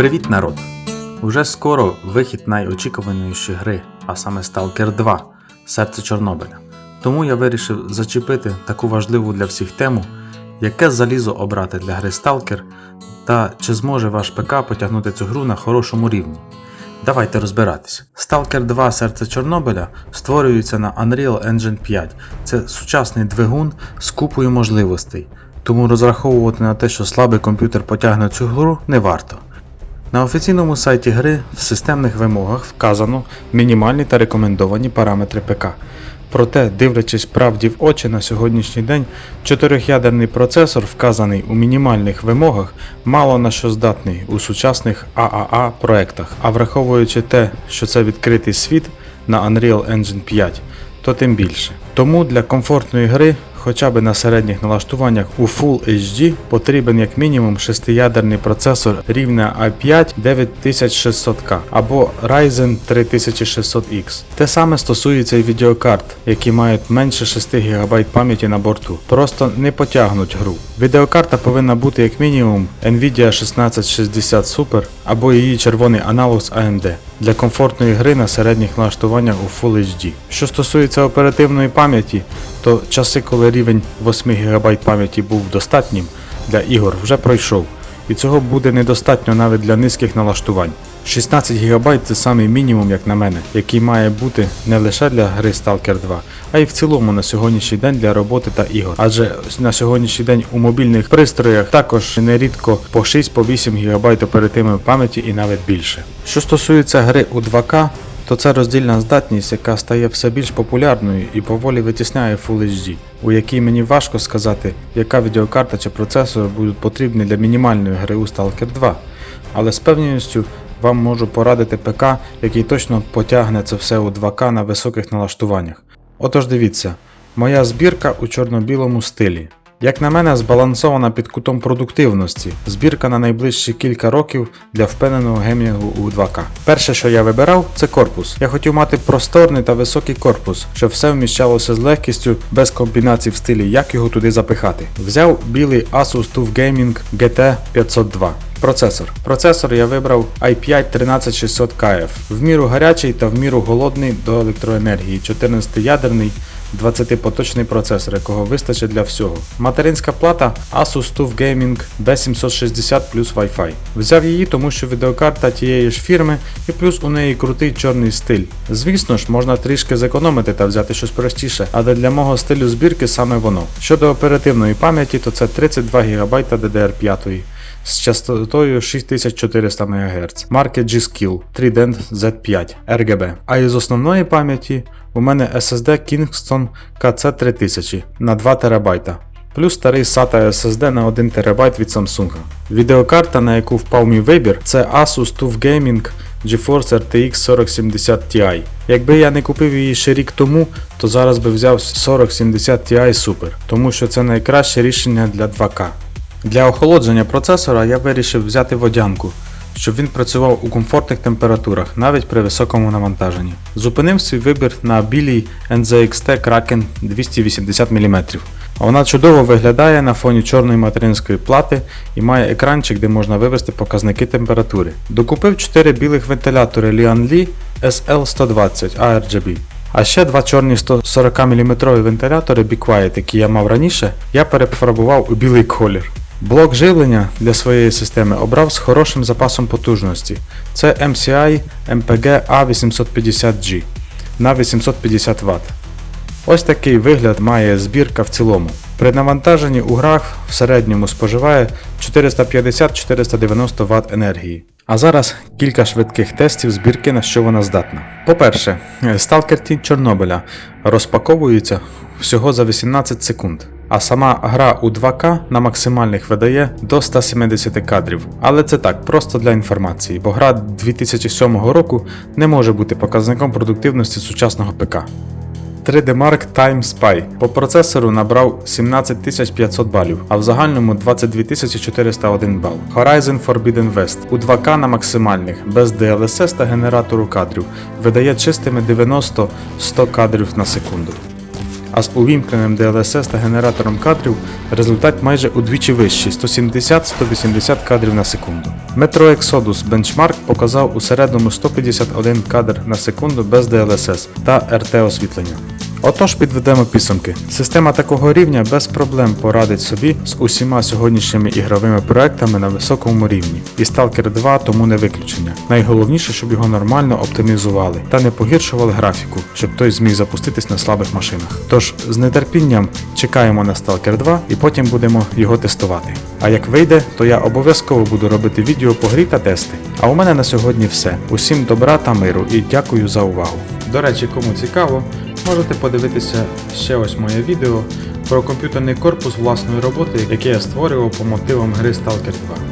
Привіт, народ! Уже скоро вихід найочікуванішої гри, а саме Stalker 2 Серце Чорнобиля. Тому я вирішив зачепити таку важливу для всіх тему, яке залізо обрати для гри Stalker та чи зможе ваш ПК потягнути цю гру на хорошому рівні. Давайте розбиратись. Stalker 2 Серце Чорнобиля створюється на Unreal Engine 5. Це сучасний двигун з купою можливостей, тому розраховувати на те, що слабий комп'ютер потягне цю гру, не варто. На офіційному сайті гри в системних вимогах вказано мінімальні та рекомендовані параметри ПК. Проте, дивлячись правді в очі на сьогоднішній день, чотирьохядерний процесор, вказаний у мінімальних вимогах, мало на що здатний у сучасних AAA проектах. А враховуючи те, що це відкритий світ на Unreal Engine 5, то тим більше. Тому для комфортної гри, хоча б на середніх налаштуваннях у Full HD, потрібен як мінімум шестиядерний процесор рівня i5 9600K або Ryzen 3600X. Те саме стосується і відеокарт, які мають менше 6 ГБ пам'яті на борту. Просто не потягнуть гру. Відеокарта повинна бути як мінімум Nvidia 1660 Super або її червоний аналог з AMD для комфортної гри на середніх налаштуваннях у Full HD. Що стосується оперативної пам'яті, то часи, коли рівень 8 ГБ пам'яті був достатнім для ігор, вже пройшов. І цього буде недостатньо навіть для низьких налаштувань. 16 ГБ це самий мінімум, як на мене, який має бути не лише для гри Stalker 2, а й в цілому на сьогоднішній день для роботи та ігор. Адже на сьогоднішній день у мобільних пристроях також нерідко по 6-8 ГБ оперативної пам'яті і навіть більше. Що стосується гри у 2К, то це роздільна здатність, яка стає все більш популярною і поволі витісняє Full HD, у якій мені важко сказати, яка відеокарта чи процесор будуть потрібні для мінімальної гри у Stalker 2. Але з певністю вам можу порадити ПК, який точно потягне це все у 2К на високих налаштуваннях. Отож дивіться, моя збірка у чорно-білому стилі. Як на мене, збалансована під кутом продуктивності, збірка на найближчі кілька років для впевненого геймінгу у 2К. Перше, що я вибирав, це корпус. Я хотів мати просторний та високий корпус, щоб все вміщалося з легкістю, без комбінацій в стилі, як його туди запихати. Взяв білий Asus TUF Gaming GT 502. Процесор. Процесор я вибрав i5 13600KF. В міру гарячий та в міру голодний до електроенергії, 14-ядерний 20-поточний процесор, якого вистачить для всього. Материнська плата Asus TUF Gaming B760 плюс Wi-Fi. Взяв її, тому що відеокарта тієї ж фірми і плюс у неї крутий чорний стиль. Звісно ж, можна трішки зекономити та взяти щось простіше, але для мого стилю збірки саме воно. Щодо оперативної пам'яті, то це 32 ГБ DDR5 з частотою 6400 МГц марки G-Skill Trident Z5 RGB. А із основної пам'яті у мене SSD Kingston KC3000 на 2 ТБ. Плюс старий SATA SSD на 1 ТБ від Samsung. Відеокарта, на яку впав мій вибір, це Asus TUF Gaming GeForce RTX 4070 Ti. Якби я не купив її ще рік тому, то зараз би взяв 4070 Ti Super, тому що це найкраще рішення для 2К. Для охолодження процесора я вирішив взяти водянку, щоб він працював у комфортних температурах, навіть при високому навантаженні. Зупинив свій вибір на білій NZXT Kraken 280 мм. Вона чудово виглядає на фоні чорної материнської плати і має екранчик, де можна вивести показники температури. Докупив 4 білих вентилятори Lian Li SL120 ARGB. А ще два чорні 140 мм вентилятори Be Quiet, які я мав раніше, я перефарбував у білий колір. Блок живлення для своєї системи обрав з хорошим запасом потужності. Це MCI MPG A850G на 850 Вт. Ось такий вигляд має збірка в цілому. При навантаженні у грах в середньому споживає 450-490 Вт енергії. А зараз кілька швидких тестів збірки на що вона здатна. По-перше, Stalker Тінь Чорнобиля розпаковується всього за 18 секунд. А сама гра у 2К на максимальних видає до 170 кадрів. Але це так, просто для інформації, бо гра 2007 року не може бути показником продуктивності сучасного ПК. 3D Mark Time Spy по процесору набрав 17500 балів, а в загальному 22401 бал. Horizon Forbidden West у 2К на максимальних, без DLSS та генератору кадрів, видає чистими 90-100 кадрів на секунду. А з увімкненим DLSS та генератором кадрів результат майже удвічі вищий 170-180 кадрів на секунду. Metro Exodus Benchmark показав у середньому 151 кадр на секунду без DLSS та RT освітлення. Отож підведемо підсумки. Система такого рівня без проблем порадить собі з усіма сьогоднішніми ігровими проектами на високому рівні. І Stalker 2 тому не виключення. Найголовніше, щоб його нормально оптимізували та не погіршували графіку, щоб той зміг запуститись на слабих машинах. Тож з нетерпінням чекаємо на Stalker 2 і потім будемо його тестувати. А як вийде, то я обов'язково буду робити відео по грі та тести. А у мене на сьогодні все. Усім добра та миру і дякую за увагу. До речі, кому цікаво, можете подивитися ще ось моє відео про комп'ютерний корпус власної роботи, яке я створював по мотивам гри Stalker 2.